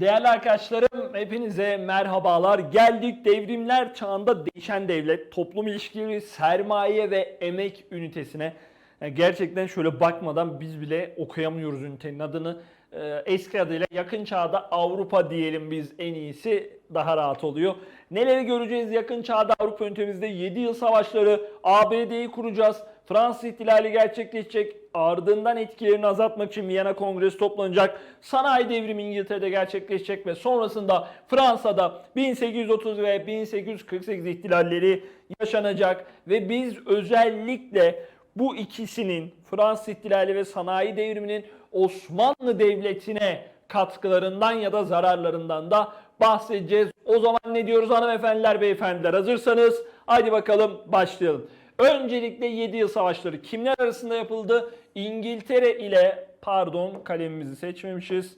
Değerli arkadaşlarım hepinize merhabalar. Geldik devrimler çağında değişen devlet, toplum ilişkileri, sermaye ve emek ünitesine. Yani gerçekten şöyle bakmadan biz bile okuyamıyoruz ünitenin adını. Ee, eski adıyla yakın çağda Avrupa diyelim biz en iyisi daha rahat oluyor. Neleri göreceğiz yakın çağda Avrupa ünitemizde 7 yıl savaşları, ABD'yi kuracağız. Fransız ihtilali gerçekleşecek. Ardından etkilerini azaltmak için Viyana Kongresi toplanacak. Sanayi devrimi İngiltere'de gerçekleşecek ve sonrasında Fransa'da 1830 ve 1848 ihtilalleri yaşanacak ve biz özellikle bu ikisinin Fransız ihtilali ve sanayi devriminin Osmanlı Devleti'ne katkılarından ya da zararlarından da bahsedeceğiz. O zaman ne diyoruz hanımefendiler, beyefendiler? Hazırsanız hadi bakalım başlayalım. Öncelikle 7 yıl savaşları kimler arasında yapıldı? İngiltere ile pardon kalemimizi seçmemişiz.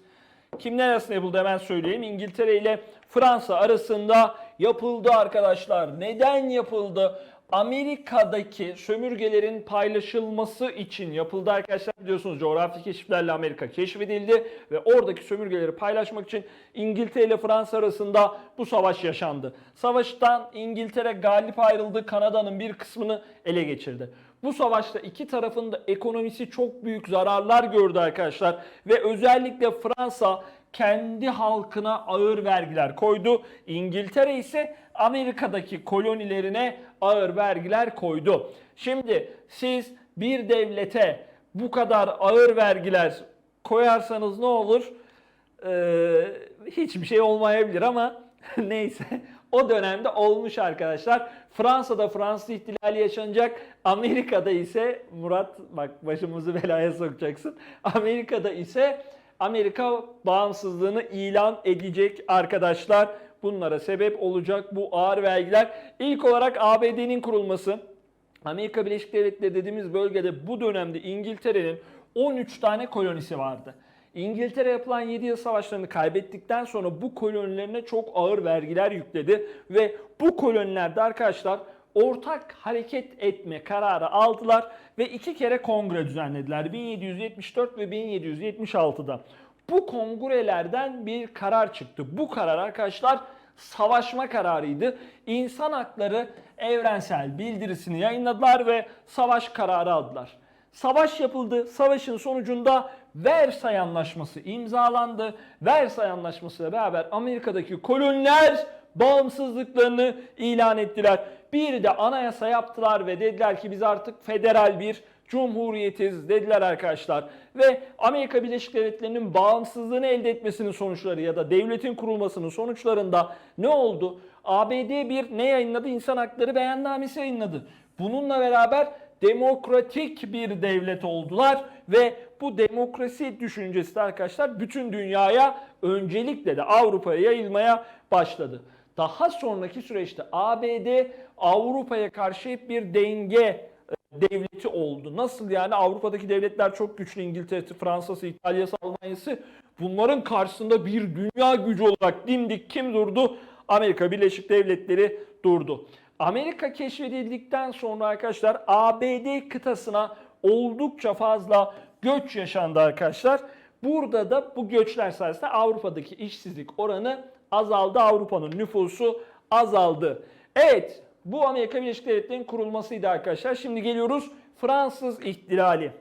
Kimler arasında yapıldı hemen söyleyeyim. İngiltere ile Fransa arasında yapıldı arkadaşlar. Neden yapıldı? Amerika'daki sömürgelerin paylaşılması için yapıldı arkadaşlar. Biliyorsunuz coğrafi keşiflerle Amerika keşfedildi ve oradaki sömürgeleri paylaşmak için İngiltere ile Fransa arasında bu savaş yaşandı. Savaştan İngiltere galip ayrıldı. Kanada'nın bir kısmını ele geçirdi. Bu savaşta iki tarafın da ekonomisi çok büyük zararlar gördü arkadaşlar ve özellikle Fransa kendi halkına ağır vergiler koydu. İngiltere ise Amerika'daki kolonilerine ağır vergiler koydu. Şimdi siz bir devlete bu kadar ağır vergiler koyarsanız ne olur? Ee, hiçbir şey olmayabilir ama neyse o dönemde olmuş arkadaşlar. Fransa'da Fransız ihtilali yaşanacak. Amerika'da ise Murat bak başımızı belaya sokacaksın. Amerika'da ise Amerika bağımsızlığını ilan edecek arkadaşlar. Bunlara sebep olacak bu ağır vergiler. İlk olarak ABD'nin kurulması. Amerika Birleşik Devletleri dediğimiz bölgede bu dönemde İngiltere'nin 13 tane kolonisi vardı. İngiltere yapılan 7 yıl savaşlarını kaybettikten sonra bu kolonilerine çok ağır vergiler yükledi ve bu kolonilerde arkadaşlar ortak hareket etme kararı aldılar ve iki kere kongre düzenlediler 1774 ve 1776'da. Bu kongrelerden bir karar çıktı. Bu karar arkadaşlar savaşma kararıydı. İnsan hakları evrensel bildirisini yayınladılar ve savaş kararı aldılar. Savaş yapıldı. Savaşın sonucunda Versay Anlaşması imzalandı. Versay Anlaşması ile beraber Amerika'daki koloniler bağımsızlıklarını ilan ettiler. Bir de anayasa yaptılar ve dediler ki biz artık federal bir cumhuriyetiz dediler arkadaşlar. Ve Amerika Birleşik Devletleri'nin bağımsızlığını elde etmesinin sonuçları ya da devletin kurulmasının sonuçlarında ne oldu? ABD bir ne yayınladı? İnsan Hakları Beyannamesi yayınladı. Bununla beraber demokratik bir devlet oldular ve bu demokrasi düşüncesi de arkadaşlar bütün dünyaya öncelikle de Avrupa'ya yayılmaya başladı. Daha sonraki süreçte ABD Avrupa'ya karşı hep bir denge e, devleti oldu. Nasıl yani Avrupa'daki devletler çok güçlü İngiltere'si, Fransa'sı, İtalya'sı, Almanya'sı bunların karşısında bir dünya gücü olarak dimdik kim durdu? Amerika Birleşik Devletleri durdu. Amerika keşfedildikten sonra arkadaşlar ABD kıtasına oldukça fazla göç yaşandı arkadaşlar. Burada da bu göçler sayesinde Avrupa'daki işsizlik oranı azaldı. Avrupa'nın nüfusu azaldı. Evet bu Amerika Birleşik Devletleri'nin kurulmasıydı arkadaşlar. Şimdi geliyoruz Fransız ihtilali.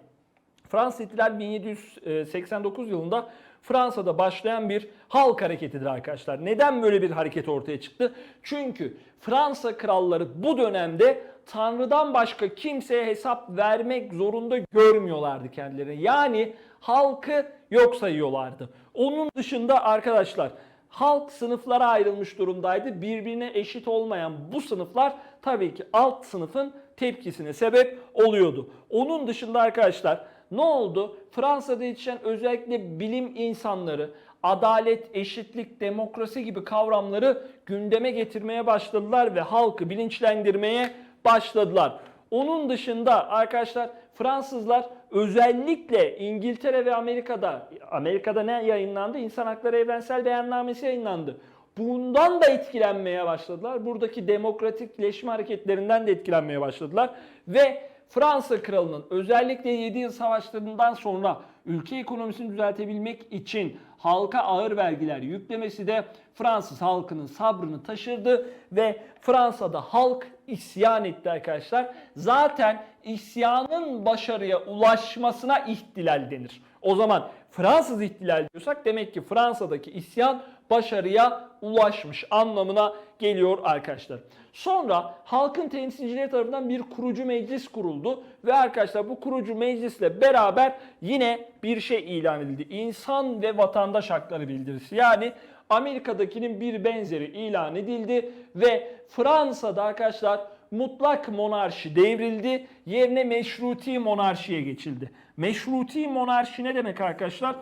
Fransız ihtilali 1789 yılında Fransa'da başlayan bir halk hareketidir arkadaşlar. Neden böyle bir hareket ortaya çıktı? Çünkü Fransa kralları bu dönemde Tanrı'dan başka kimseye hesap vermek zorunda görmüyorlardı kendilerini. Yani halkı yok sayıyorlardı. Onun dışında arkadaşlar halk sınıflara ayrılmış durumdaydı. Birbirine eşit olmayan bu sınıflar tabii ki alt sınıfın tepkisine sebep oluyordu. Onun dışında arkadaşlar ne oldu? Fransa'da yetişen özellikle bilim insanları adalet, eşitlik, demokrasi gibi kavramları gündeme getirmeye başladılar ve halkı bilinçlendirmeye başladılar. Onun dışında arkadaşlar Fransızlar özellikle İngiltere ve Amerika'da Amerika'da ne yayınlandı? İnsan Hakları Evrensel Beyannamesi yayınlandı. Bundan da etkilenmeye başladılar. Buradaki demokratikleşme hareketlerinden de etkilenmeye başladılar. Ve Fransa kralının özellikle 7 yıl savaşlarından sonra ülke ekonomisini düzeltebilmek için halka ağır vergiler yüklemesi de Fransız halkının sabrını taşırdı ve Fransa'da halk isyan etti arkadaşlar. Zaten isyanın başarıya ulaşmasına ihtilal denir. O zaman Fransız ihtilal diyorsak demek ki Fransa'daki isyan başarıya ulaşmış anlamına geliyor arkadaşlar. Sonra halkın temsilcileri tarafından bir kurucu meclis kuruldu ve arkadaşlar bu kurucu meclisle beraber yine bir şey ilan edildi. İnsan ve vatandaş hakları bildirisi. Yani Amerika'dakinin bir benzeri ilan edildi ve Fransa'da arkadaşlar mutlak monarşi devrildi. Yerine meşruti monarşiye geçildi. Meşruti monarşi ne demek arkadaşlar?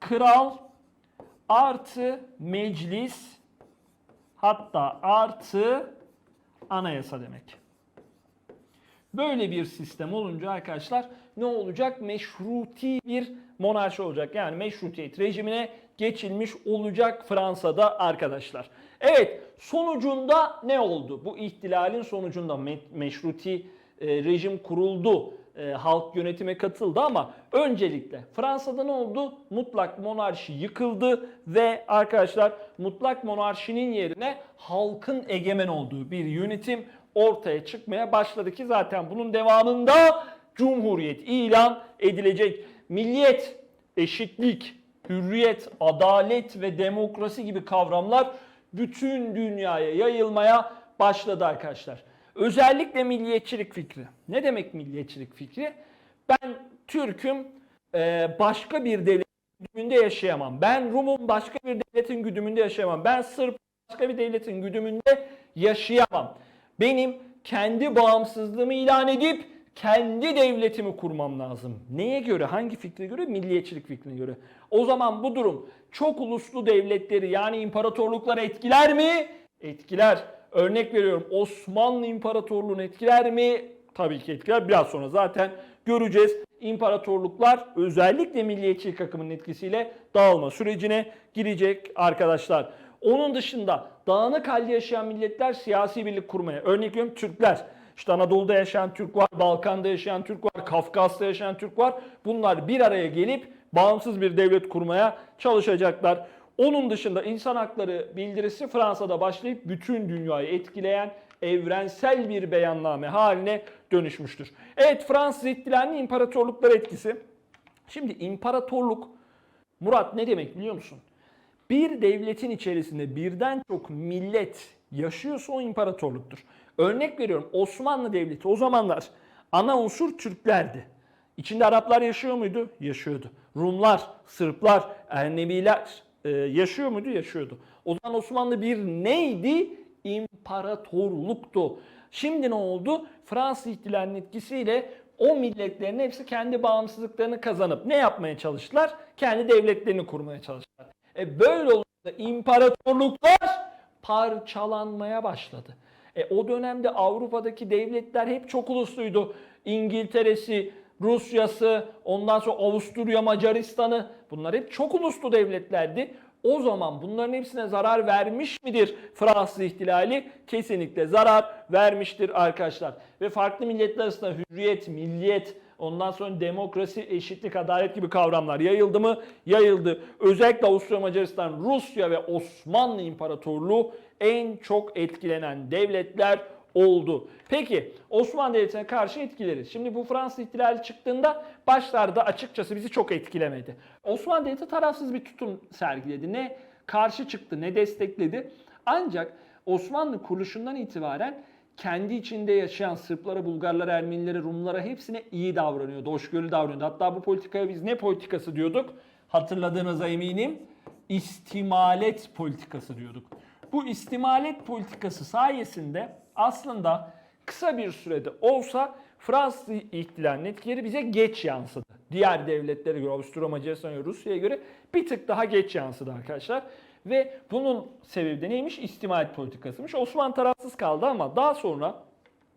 Kral artı meclis hatta artı anayasa demek. Böyle bir sistem olunca arkadaşlar ne olacak? Meşruti bir monarşi olacak. Yani meşrutiyet rejimine geçilmiş olacak Fransa'da arkadaşlar. Evet sonucunda ne oldu? Bu ihtilalin sonucunda me- meşruti e, rejim kuruldu. E, halk yönetime katıldı ama öncelikle Fransa'da ne oldu? Mutlak monarşi yıkıldı ve arkadaşlar mutlak monarşinin yerine halkın egemen olduğu bir yönetim ortaya çıkmaya başladı ki zaten bunun devamında cumhuriyet ilan edilecek. Milliyet, eşitlik, hürriyet, adalet ve demokrasi gibi kavramlar bütün dünyaya yayılmaya başladı arkadaşlar. Özellikle milliyetçilik fikri. Ne demek milliyetçilik fikri? Ben Türk'üm, e, başka bir devletin güdümünde yaşayamam. Ben Rum'um, başka bir devletin güdümünde yaşayamam. Ben Sırp, başka bir devletin güdümünde yaşayamam. Benim kendi bağımsızlığımı ilan edip kendi devletimi kurmam lazım. Neye göre? Hangi fikre göre? Milliyetçilik fikrine göre. O zaman bu durum çok uluslu devletleri yani imparatorlukları etkiler mi? Etkiler. Örnek veriyorum Osmanlı İmparatorluğu'nu etkiler mi? Tabii ki etkiler. Biraz sonra zaten göreceğiz. İmparatorluklar özellikle milliyetçilik akımının etkisiyle dağılma sürecine girecek arkadaşlar. Onun dışında dağınık halde yaşayan milletler siyasi birlik kurmaya. Örnek veriyorum Türkler. İşte Anadolu'da yaşayan Türk var, Balkan'da yaşayan Türk var, Kafkas'ta yaşayan Türk var. Bunlar bir araya gelip bağımsız bir devlet kurmaya çalışacaklar. Onun dışında insan hakları bildirisi Fransa'da başlayıp bütün dünyayı etkileyen evrensel bir beyanname haline dönüşmüştür. Evet Fransız ihtilalinin imparatorluklar etkisi. Şimdi imparatorluk Murat ne demek biliyor musun? Bir devletin içerisinde birden çok millet yaşıyorsa o imparatorluktur. Örnek veriyorum Osmanlı Devleti o zamanlar ana unsur Türklerdi. İçinde Araplar yaşıyor muydu? Yaşıyordu. Rumlar, Sırplar, Ernebiler e, yaşıyor muydu? Yaşıyordu. O zaman Osmanlı bir neydi? İmparatorluktu. Şimdi ne oldu? Fransız ihtilalinin etkisiyle o milletlerin hepsi kendi bağımsızlıklarını kazanıp ne yapmaya çalıştılar? Kendi devletlerini kurmaya çalıştılar. E böyle olunca imparatorluklar parçalanmaya başladı. E o dönemde Avrupa'daki devletler hep çok ulusluydu. İngiltere'si, Rusya'sı, ondan sonra Avusturya, Macaristan'ı bunlar hep çok uluslu devletlerdi. O zaman bunların hepsine zarar vermiş midir Fransız ihtilali? Kesinlikle zarar vermiştir arkadaşlar. Ve farklı milletler arasında hürriyet, milliyet, ondan sonra demokrasi, eşitlik, adalet gibi kavramlar yayıldı mı? Yayıldı. Özellikle Avusturya, Macaristan, Rusya ve Osmanlı İmparatorluğu en çok etkilenen devletler oldu. Peki Osmanlı Devleti'ne karşı etkileri. Şimdi bu Fransız ihtilali çıktığında başlarda açıkçası bizi çok etkilemedi. Osmanlı Devleti tarafsız bir tutum sergiledi. Ne karşı çıktı ne destekledi. Ancak Osmanlı kuruluşundan itibaren kendi içinde yaşayan Sırplara, Bulgarlara, Ermenilere, Rumlara hepsine iyi davranıyordu, hoşgörülü davranıyordu. Hatta bu politikaya biz ne politikası diyorduk? Hatırladığınıza eminim. İstimalet politikası diyorduk. Bu istimalet politikası sayesinde aslında kısa bir sürede olsa Fransız ihtilalinin etkileri bize geç yansıdı. Diğer devletlere göre, Avusturya, Macaristan ve Rusya'ya göre bir tık daha geç yansıdı arkadaşlar. Ve bunun sebebi de neymiş? İstimalet politikasıymış. Osmanlı tarafsız kaldı ama daha sonra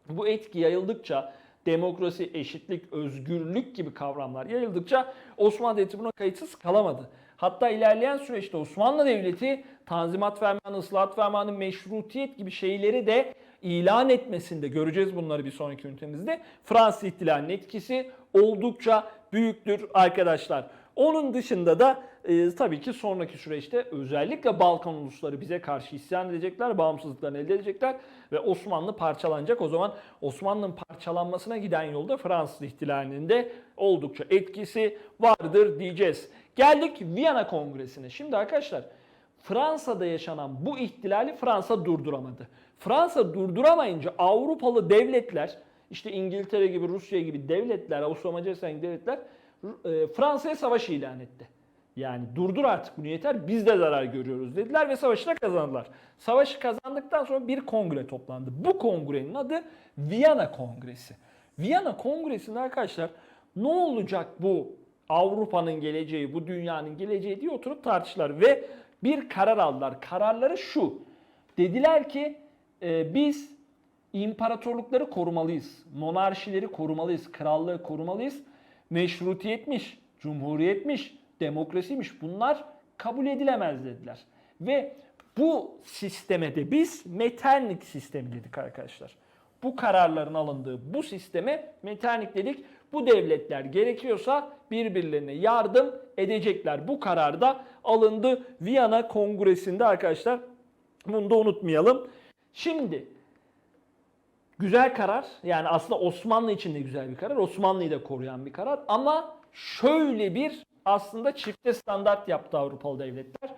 bu etki yayıldıkça demokrasi, eşitlik, özgürlük gibi kavramlar yayıldıkça Osmanlı Devleti buna kayıtsız kalamadı. Hatta ilerleyen süreçte Osmanlı Devleti Tanzimat Fermanı, Islahat Fermanı, Meşrutiyet gibi şeyleri de ilan etmesinde göreceğiz bunları bir sonraki ünitemizde. Fransız ihtilalinin etkisi oldukça büyüktür arkadaşlar. Onun dışında da e, tabii ki sonraki süreçte özellikle Balkan ulusları bize karşı isyan edecekler, bağımsızlıklarını elde edecekler ve Osmanlı parçalanacak. O zaman Osmanlı'nın parçalanmasına giden yolda Fransız ihtilalinin de oldukça etkisi vardır diyeceğiz. Geldik Viyana Kongresi'ne. Şimdi arkadaşlar Fransa'da yaşanan bu ihtilali Fransa durduramadı. Fransa durduramayınca Avrupalı devletler işte İngiltere gibi Rusya gibi devletler, Avusturya Macaristan gibi devletler e, Fransa'ya savaş ilan etti. Yani durdur artık bunu yeter biz de zarar görüyoruz dediler ve savaşı da kazandılar. Savaşı kazandıktan sonra bir kongre toplandı. Bu kongrenin adı Viyana Kongresi. Viyana Kongresi'nde arkadaşlar ne olacak bu Avrupa'nın geleceği, bu dünyanın geleceği diye oturup tartıştılar ve bir karar aldılar. Kararları şu. Dediler ki e, biz imparatorlukları korumalıyız. Monarşileri korumalıyız. Krallığı korumalıyız. Meşrutiyetmiş, cumhuriyetmiş, demokrasiymiş bunlar kabul edilemez dediler. Ve bu sisteme de biz Metternich sistemi dedik arkadaşlar. Bu kararların alındığı bu sisteme Metternich dedik. Bu devletler gerekiyorsa birbirlerine yardım edecekler. Bu karar da alındı Viyana Kongresi'nde arkadaşlar. Bunu da unutmayalım. Şimdi güzel karar. Yani aslında Osmanlı için de güzel bir karar. Osmanlı'yı da koruyan bir karar. Ama şöyle bir aslında çifte standart yaptı Avrupalı devletler.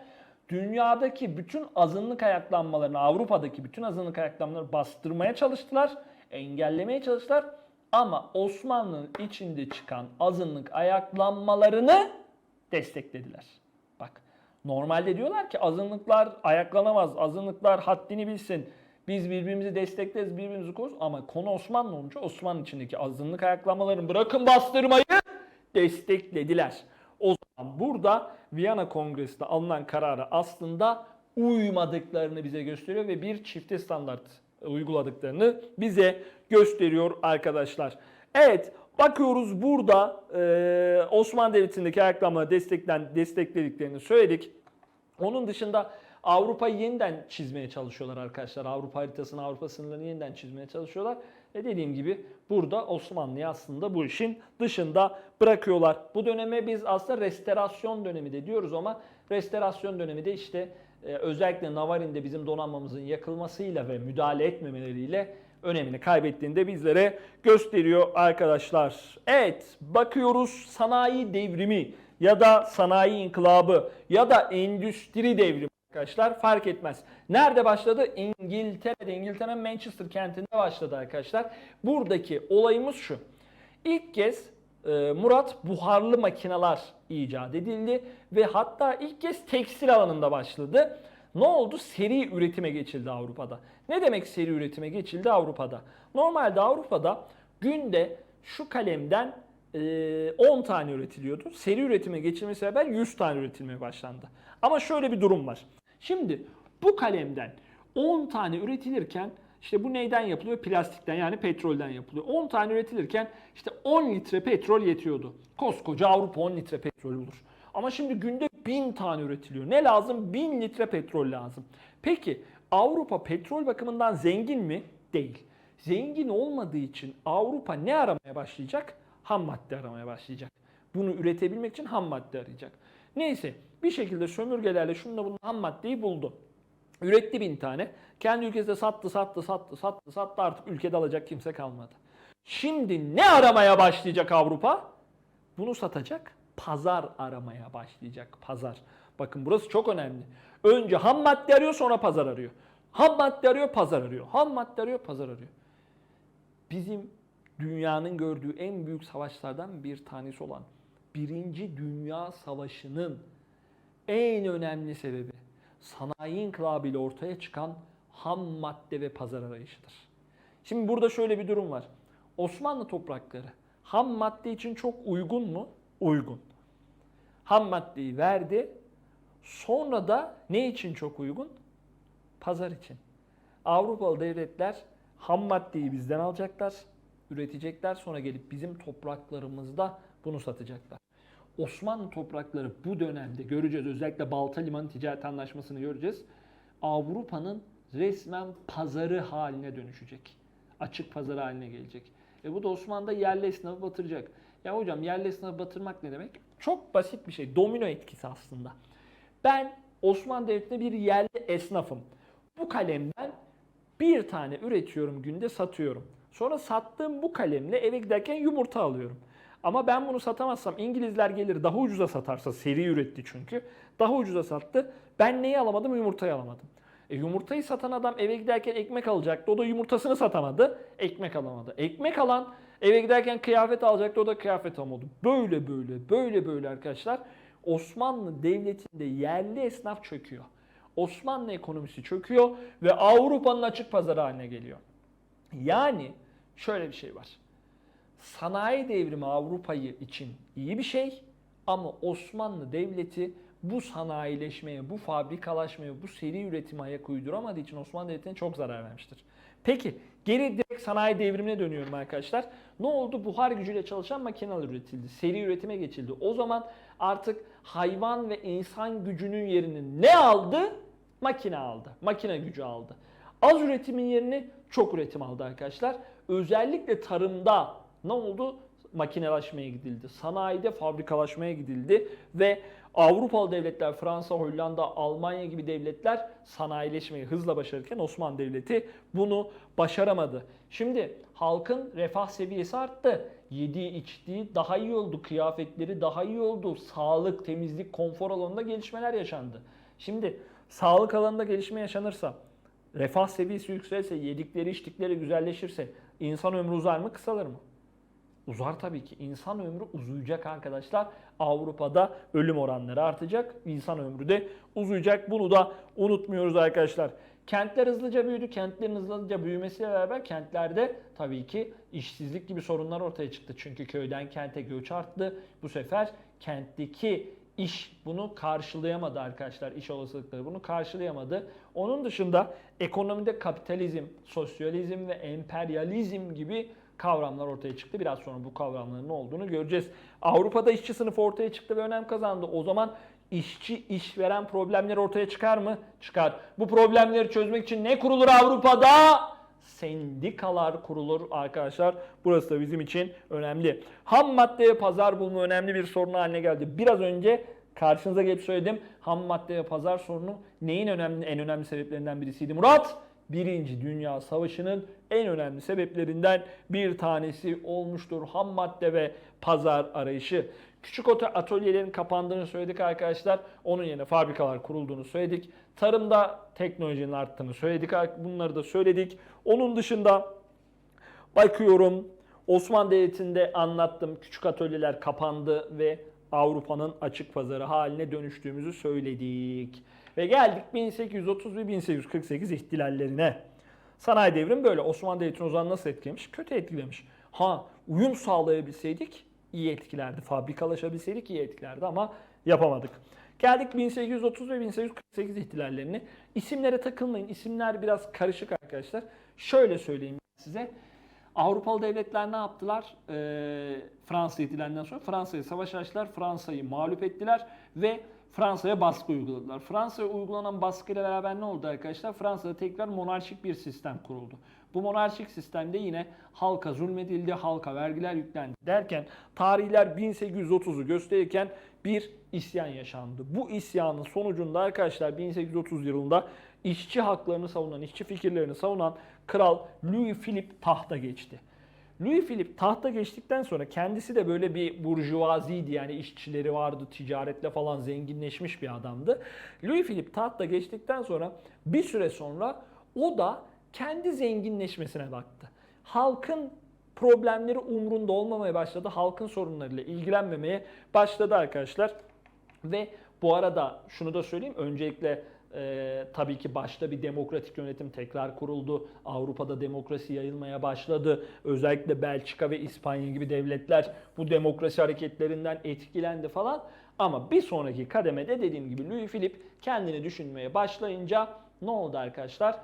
Dünyadaki bütün azınlık ayaklanmalarını, Avrupa'daki bütün azınlık ayaklanmalarını bastırmaya çalıştılar. Engellemeye çalıştılar. Ama Osmanlı'nın içinde çıkan azınlık ayaklanmalarını desteklediler. Bak normalde diyorlar ki azınlıklar ayaklanamaz, azınlıklar haddini bilsin. Biz birbirimizi destekleriz, birbirimizi koruruz. Ama konu Osmanlı olunca Osmanlı içindeki azınlık ayaklanmalarını bırakın bastırmayı desteklediler. Burada Viyana Kongresi'nde alınan karara aslında uymadıklarını bize gösteriyor ve bir çifte standart uyguladıklarını bize gösteriyor arkadaşlar. Evet bakıyoruz burada Osmanlı Devleti'ndeki ayaklanmaları desteklen, desteklediklerini söyledik. Onun dışında Avrupa'yı yeniden çizmeye çalışıyorlar arkadaşlar. Avrupa haritasını, Avrupa sınırlarını yeniden çizmeye çalışıyorlar. Ve dediğim gibi burada Osmanlı'yı aslında bu işin dışında bırakıyorlar. Bu döneme biz aslında restorasyon dönemi de diyoruz ama restorasyon dönemi de işte e, özellikle Navarin'de bizim donanmamızın yakılmasıyla ve müdahale etmemeleriyle önemini kaybettiğinde bizlere gösteriyor arkadaşlar. Evet bakıyoruz sanayi devrimi ya da sanayi inkılabı ya da endüstri devrimi arkadaşlar fark etmez. Nerede başladı? İngiltere'de. İngiltere'nin Manchester kentinde başladı arkadaşlar. Buradaki olayımız şu. İlk kez e, Murat buharlı makineler icat edildi ve hatta ilk kez tekstil alanında başladı. Ne oldu? Seri üretime geçildi Avrupa'da. Ne demek seri üretime geçildi Avrupa'da? Normalde Avrupa'da günde şu kalemden e, 10 tane üretiliyordu. Seri üretime geçilmesi beraber 100 tane üretilmeye başlandı. Ama şöyle bir durum var. Şimdi bu kalemden 10 tane üretilirken işte bu neyden yapılıyor? Plastikten yani petrolden yapılıyor. 10 tane üretilirken işte 10 litre petrol yetiyordu. Koskoca Avrupa 10 litre petrol bulur. Ama şimdi günde 1000 tane üretiliyor. Ne lazım? 1000 litre petrol lazım. Peki Avrupa petrol bakımından zengin mi? Değil. Zengin olmadığı için Avrupa ne aramaya başlayacak? Ham madde aramaya başlayacak. Bunu üretebilmek için ham madde arayacak. Neyse bir şekilde sömürgelerle şununla bunun ham maddeyi buldu. Üretti bin tane. Kendi ülkesinde sattı, sattı, sattı, sattı, sattı. Artık ülkede alacak kimse kalmadı. Şimdi ne aramaya başlayacak Avrupa? Bunu satacak. Pazar aramaya başlayacak. Pazar. Bakın burası çok önemli. Önce ham madde arıyor sonra pazar arıyor. Ham madde arıyor pazar arıyor. Ham madde arıyor pazar arıyor. Bizim dünyanın gördüğü en büyük savaşlardan bir tanesi olan Birinci Dünya Savaşı'nın en önemli sebebi sanayi inkılabı ile ortaya çıkan ham madde ve pazar arayışıdır. Şimdi burada şöyle bir durum var. Osmanlı toprakları ham madde için çok uygun mu? Uygun. Ham maddeyi verdi. Sonra da ne için çok uygun? Pazar için. Avrupalı devletler ham maddeyi bizden alacaklar, üretecekler. Sonra gelip bizim topraklarımızda bunu satacaklar. Osmanlı toprakları bu dönemde göreceğiz. Özellikle Balta Limanı Ticaret Anlaşması'nı göreceğiz. Avrupa'nın resmen pazarı haline dönüşecek. Açık pazarı haline gelecek. E bu da Osmanlı'da yerli esnafı batıracak. Ya hocam yerli esnafı batırmak ne demek? Çok basit bir şey. Domino etkisi aslında. Ben Osmanlı Devleti'nde bir yerli esnafım. Bu kalemden bir tane üretiyorum günde satıyorum. Sonra sattığım bu kalemle eve giderken yumurta alıyorum. Ama ben bunu satamazsam İngilizler gelir daha ucuza satarsa seri üretti çünkü. Daha ucuza sattı. Ben neyi alamadım? Yumurtayı alamadım. E, yumurtayı satan adam eve giderken ekmek alacaktı. O da yumurtasını satamadı. Ekmek alamadı. Ekmek alan eve giderken kıyafet alacaktı. O da kıyafet alamadı. Böyle böyle böyle böyle arkadaşlar. Osmanlı Devleti'nde yerli esnaf çöküyor. Osmanlı ekonomisi çöküyor ve Avrupa'nın açık pazarı haline geliyor. Yani şöyle bir şey var. Sanayi devrimi Avrupa'yı için iyi bir şey ama Osmanlı Devleti bu sanayileşmeye, bu fabrikalaşmaya, bu seri üretime ayak uyduramadığı için Osmanlı Devleti'ne çok zarar vermiştir. Peki geri direkt sanayi devrimine dönüyorum arkadaşlar. Ne oldu? Buhar gücüyle çalışan makineler üretildi. Seri üretime geçildi. O zaman artık hayvan ve insan gücünün yerini ne aldı? Makine aldı. Makine gücü aldı. Az üretimin yerini çok üretim aldı arkadaşlar. Özellikle tarımda ne oldu? Makinelaşmaya gidildi. Sanayide fabrikalaşmaya gidildi ve Avrupalı devletler Fransa, Hollanda, Almanya gibi devletler sanayileşmeyi hızla başarırken Osmanlı Devleti bunu başaramadı. Şimdi halkın refah seviyesi arttı. Yediği içtiği daha iyi oldu. Kıyafetleri daha iyi oldu. Sağlık, temizlik, konfor alanında gelişmeler yaşandı. Şimdi sağlık alanında gelişme yaşanırsa, refah seviyesi yükselirse, yedikleri içtikleri güzelleşirse insan ömrü uzar mı kısalır mı? Uzar tabii ki. İnsan ömrü uzayacak arkadaşlar. Avrupa'da ölüm oranları artacak. İnsan ömrü de uzayacak. Bunu da unutmuyoruz arkadaşlar. Kentler hızlıca büyüdü. Kentlerin hızlıca büyümesiyle beraber kentlerde tabii ki işsizlik gibi sorunlar ortaya çıktı. Çünkü köyden kente göç arttı. Bu sefer kentteki iş bunu karşılayamadı arkadaşlar. İş olasılıkları bunu karşılayamadı. Onun dışında ekonomide kapitalizm, sosyalizm ve emperyalizm gibi kavramlar ortaya çıktı. Biraz sonra bu kavramların ne olduğunu göreceğiz. Avrupa'da işçi sınıfı ortaya çıktı ve önem kazandı. O zaman işçi işveren problemleri ortaya çıkar mı? Çıkar. Bu problemleri çözmek için ne kurulur Avrupa'da? Sendikalar kurulur arkadaşlar. Burası da bizim için önemli. Ham maddeye pazar bulma önemli bir sorun haline geldi. Biraz önce karşınıza gelip söyledim. Ham madde ve pazar sorunu neyin önemli en önemli sebeplerinden birisiydi Murat? Birinci Dünya Savaşı'nın en önemli sebeplerinden bir tanesi olmuştur. Ham madde ve pazar arayışı. Küçük atölyelerin kapandığını söyledik arkadaşlar. Onun yerine fabrikalar kurulduğunu söyledik. Tarımda teknolojinin arttığını söyledik. Bunları da söyledik. Onun dışında bakıyorum Osmanlı Devleti'nde anlattım. Küçük atölyeler kapandı ve Avrupa'nın açık pazarı haline dönüştüğümüzü söyledik. Ve geldik 1830 ve 1848 ihtilallerine. Sanayi devrimi böyle. Osmanlı Devleti'ni o zaman nasıl etkilemiş? Kötü etkilemiş. Ha uyum sağlayabilseydik iyi etkilerdi. Fabrikalaşabilseydik iyi etkilerdi ama yapamadık. Geldik 1830 ve 1848 ihtilallerine. İsimlere takılmayın. İsimler biraz karışık arkadaşlar. Şöyle söyleyeyim size. Avrupalı devletler ne yaptılar? Ee, Fransa ihtilalinden sonra Fransa'ya savaş açtılar. Fransa'yı mağlup ettiler ve Fransa'ya baskı uyguladılar. Fransa'ya uygulanan baskıyla beraber ne oldu arkadaşlar? Fransa'da tekrar monarşik bir sistem kuruldu. Bu monarşik sistemde yine halka zulmedildi, halka vergiler yüklendi derken tarihler 1830'u gösterirken bir isyan yaşandı. Bu isyanın sonucunda arkadaşlar 1830 yılında işçi haklarını savunan, işçi fikirlerini savunan kral Louis Philippe tahta geçti. Louis Philippe tahta geçtikten sonra kendisi de böyle bir burjuvaziydi yani işçileri vardı, ticaretle falan zenginleşmiş bir adamdı. Louis Philippe tahta geçtikten sonra bir süre sonra o da kendi zenginleşmesine baktı. Halkın problemleri umrunda olmamaya başladı. Halkın sorunlarıyla ilgilenmemeye başladı arkadaşlar. Ve bu arada şunu da söyleyeyim. Öncelikle ee, tabii ki başta bir demokratik yönetim tekrar kuruldu. Avrupa'da demokrasi yayılmaya başladı. Özellikle Belçika ve İspanya gibi devletler bu demokrasi hareketlerinden etkilendi falan. Ama bir sonraki kademede dediğim gibi Louis Philippe kendini düşünmeye başlayınca ne oldu arkadaşlar?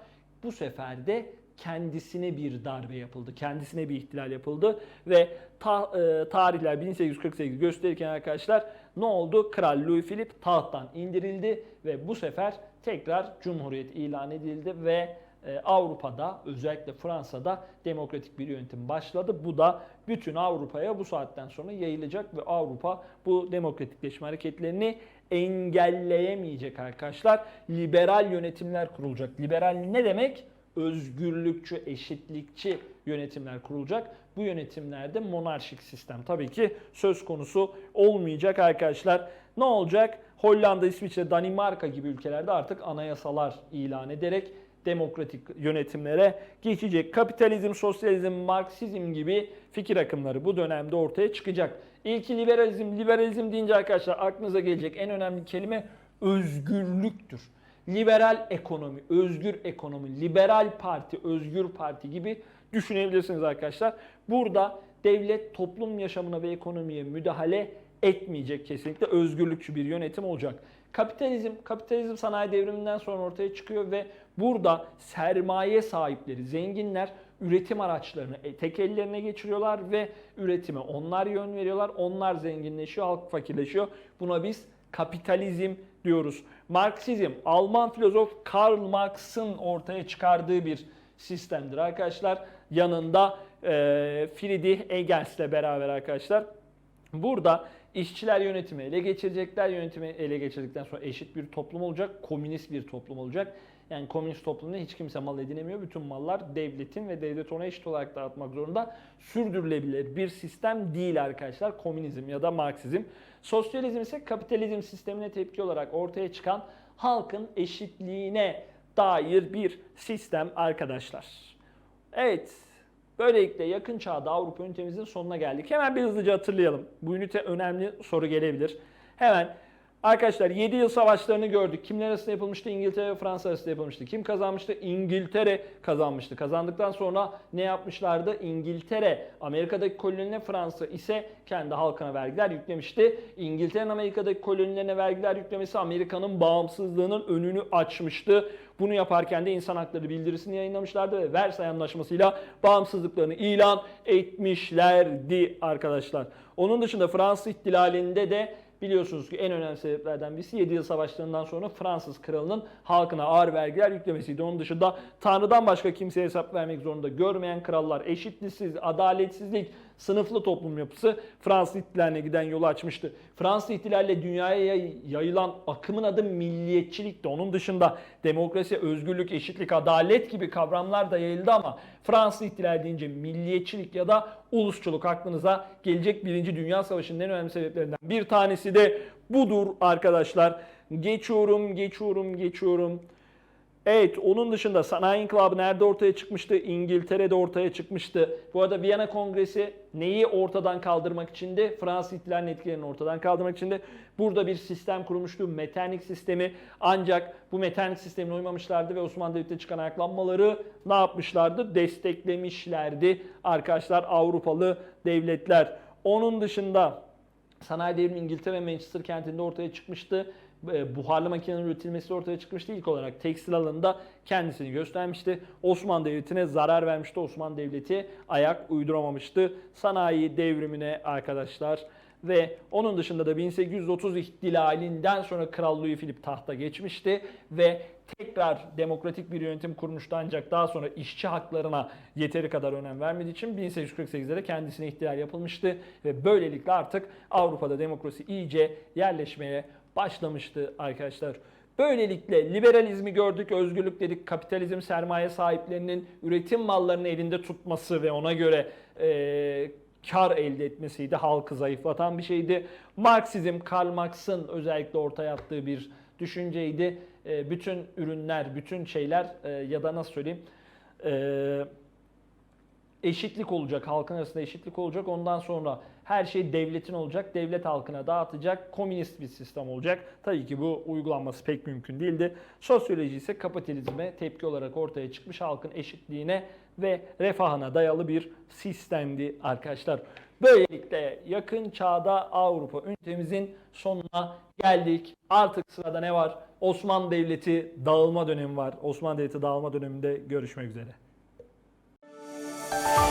Bu sefer de kendisine bir darbe yapıldı. Kendisine bir ihtilal yapıldı ve ta, e, tarihler 1848 gösterirken arkadaşlar ne oldu? Kral Louis Philippe tahttan indirildi ve bu sefer tekrar cumhuriyet ilan edildi ve e, Avrupa'da özellikle Fransa'da demokratik bir yönetim başladı. Bu da bütün Avrupa'ya bu saatten sonra yayılacak ve Avrupa bu demokratikleşme hareketlerini engelleyemeyecek arkadaşlar. Liberal yönetimler kurulacak. Liberal ne demek? Özgürlükçü, eşitlikçi yönetimler kurulacak. Bu yönetimlerde monarşik sistem tabii ki söz konusu olmayacak arkadaşlar. Ne olacak? Hollanda, İsviçre, Danimarka gibi ülkelerde artık anayasalar ilan ederek demokratik yönetimlere geçecek. Kapitalizm, sosyalizm, Marksizm gibi fikir akımları bu dönemde ortaya çıkacak. İlki liberalizm. Liberalizm deyince arkadaşlar aklınıza gelecek en önemli kelime özgürlüktür. Liberal ekonomi, özgür ekonomi, liberal parti, özgür parti gibi düşünebilirsiniz arkadaşlar. Burada devlet toplum yaşamına ve ekonomiye müdahale etmeyecek kesinlikle özgürlükçü bir yönetim olacak. Kapitalizm, kapitalizm sanayi devriminden sonra ortaya çıkıyor ve burada sermaye sahipleri, zenginler üretim araçlarını e, tek ellerine geçiriyorlar ve üretime onlar yön veriyorlar. Onlar zenginleşiyor, halk fakirleşiyor. Buna biz kapitalizm diyoruz. Marksizm, Alman filozof Karl Marx'ın ortaya çıkardığı bir sistemdir arkadaşlar. Yanında e, Friedrich Engels'le beraber arkadaşlar. Burada işçiler yönetimi ele geçirecekler. Yönetimi ele geçirdikten sonra eşit bir toplum olacak. Komünist bir toplum olacak. Yani komünist toplumda hiç kimse mal edinemiyor. Bütün mallar devletin ve devlet ona eşit olarak dağıtmak zorunda. Sürdürülebilir bir sistem değil arkadaşlar. Komünizm ya da Marksizm. Sosyalizm ise kapitalizm sistemine tepki olarak ortaya çıkan halkın eşitliğine dair bir sistem arkadaşlar. Evet, Böylelikle yakın çağda Avrupa ünitemizin sonuna geldik. Hemen bir hızlıca hatırlayalım. Bu ünite önemli soru gelebilir. Hemen arkadaşlar 7 yıl savaşlarını gördük. Kimler arasında yapılmıştı? İngiltere ve Fransa arasında yapılmıştı. Kim kazanmıştı? İngiltere kazanmıştı. Kazandıktan sonra ne yapmışlardı? İngiltere Amerika'daki kolonilerine Fransa ise kendi halkına vergiler yüklemişti. İngiltere'nin Amerika'daki kolonilerine vergiler yüklemesi Amerika'nın bağımsızlığının önünü açmıştı. Bunu yaparken de insan hakları bildirisini yayınlamışlardı ve Versay Anlaşması'yla bağımsızlıklarını ilan etmişlerdi arkadaşlar. Onun dışında Fransız ihtilalinde de biliyorsunuz ki en önemli sebeplerden birisi 7 yıl savaşlarından sonra Fransız kralının halkına ağır vergiler yüklemesiydi. Onun dışında Tanrı'dan başka kimseye hesap vermek zorunda görmeyen krallar, eşitliksiz, adaletsizlik, sınıflı toplum yapısı Fransız ihtilaline giden yolu açmıştı. Fransız ihtilalle dünyaya yayılan akımın adı milliyetçilikti. Onun dışında demokrasi, özgürlük, eşitlik, adalet gibi kavramlar da yayıldı ama Fransız ihtilal deyince milliyetçilik ya da ulusçuluk aklınıza gelecek Birinci Dünya Savaşı'nın en önemli sebeplerinden bir tanesi de budur arkadaşlar. Geçiyorum, geçiyorum, geçiyorum. Evet onun dışında sanayi inkılabı nerede ortaya çıkmıştı? İngiltere'de ortaya çıkmıştı. Bu arada Viyana Kongresi neyi ortadan kaldırmak içindi? Fransız ihtilalinin etkilerini ortadan kaldırmak içindi. Burada bir sistem kurulmuştu. Meternik sistemi. Ancak bu meternik sistemine uymamışlardı ve Osmanlı Devleti'ne çıkan ayaklanmaları ne yapmışlardı? Desteklemişlerdi arkadaşlar Avrupalı devletler. Onun dışında sanayi devrimi İngiltere Manchester kentinde ortaya çıkmıştı buharlı makinenin üretilmesi ortaya çıkmıştı. İlk olarak tekstil alanında kendisini göstermişti. Osmanlı Devleti'ne zarar vermişti. Osmanlı Devleti ayak uyduramamıştı. Sanayi devrimine arkadaşlar ve onun dışında da 1830 ihtilalinden sonra Kral Louis Philip tahta geçmişti ve tekrar demokratik bir yönetim kurmuştu ancak daha sonra işçi haklarına yeteri kadar önem vermediği için 1848'de de kendisine ihtilal yapılmıştı ve böylelikle artık Avrupa'da demokrasi iyice yerleşmeye başlamıştı arkadaşlar. Böylelikle liberalizmi gördük, özgürlük dedik, kapitalizm sermaye sahiplerinin üretim mallarını elinde tutması ve ona göre e, kar elde etmesiydi. Halkı zayıflatan bir şeydi. Marksizm, Karl Marx'ın özellikle ortaya attığı bir düşünceydi. E, bütün ürünler, bütün şeyler e, ya da nasıl söyleyeyim e, eşitlik olacak, halkın arasında eşitlik olacak. Ondan sonra her şey devletin olacak, devlet halkına dağıtacak, komünist bir sistem olacak. Tabii ki bu uygulanması pek mümkün değildi. Sosyoloji ise kapitalizme tepki olarak ortaya çıkmış halkın eşitliğine ve refahına dayalı bir sistemdi arkadaşlar. Böylelikle yakın çağda Avrupa ünitemizin sonuna geldik. Artık sırada ne var? Osmanlı Devleti dağılma dönemi var. Osmanlı Devleti dağılma döneminde görüşmek üzere. Bye.